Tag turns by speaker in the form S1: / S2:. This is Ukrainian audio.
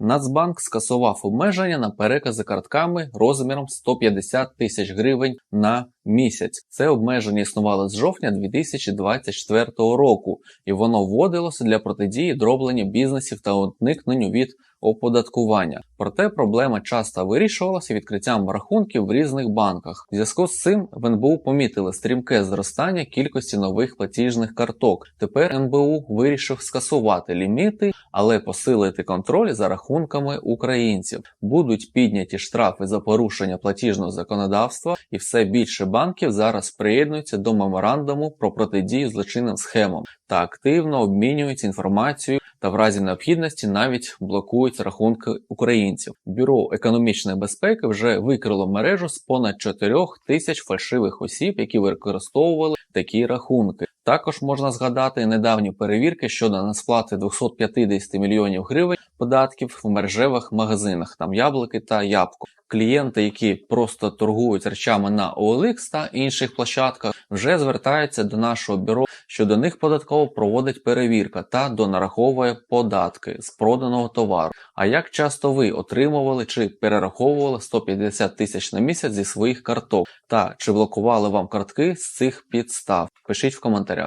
S1: Нацбанк скасував обмеження на перекази картками розміром 150 тисяч гривень на місяць. Це обмеження існувало з жовтня 2024 року, і воно вводилося для протидії дробленню бізнесів та уникненню від оподаткування. Проте проблема часто вирішувалася відкриттям рахунків в різних банках. В зв'язку з цим в НБУ помітили стрімке зростання кількості нових платіжних карток. Тепер НБУ вирішив скасувати ліміти, але посилити контроль за рахунками українців. Будуть підняті штрафи за порушення платіжного законодавства, і все більше банків зараз приєднуються до меморандуму про протидію злочинним схемам та активно обмінюються інформацією та в разі необхідності навіть блокують рахунки українців. Бюро економічної безпеки вже викрило мережу з понад 4 тисяч фальшивих осіб, які використовували такі рахунки. Також можна згадати недавні перевірки щодо несплати 250 мільйонів гривень податків в мережевих магазинах, там яблуки та ябко. Клієнти, які просто торгують речами на OLX та інших площадках, вже звертаються до нашого бюро, що до них податково проводить перевірка та донараховує податки з проданого товару. А як часто ви отримували чи перераховували 150 тисяч на місяць зі своїх карток? Та чи блокували вам картки з цих підстав? Пишіть в коментарях.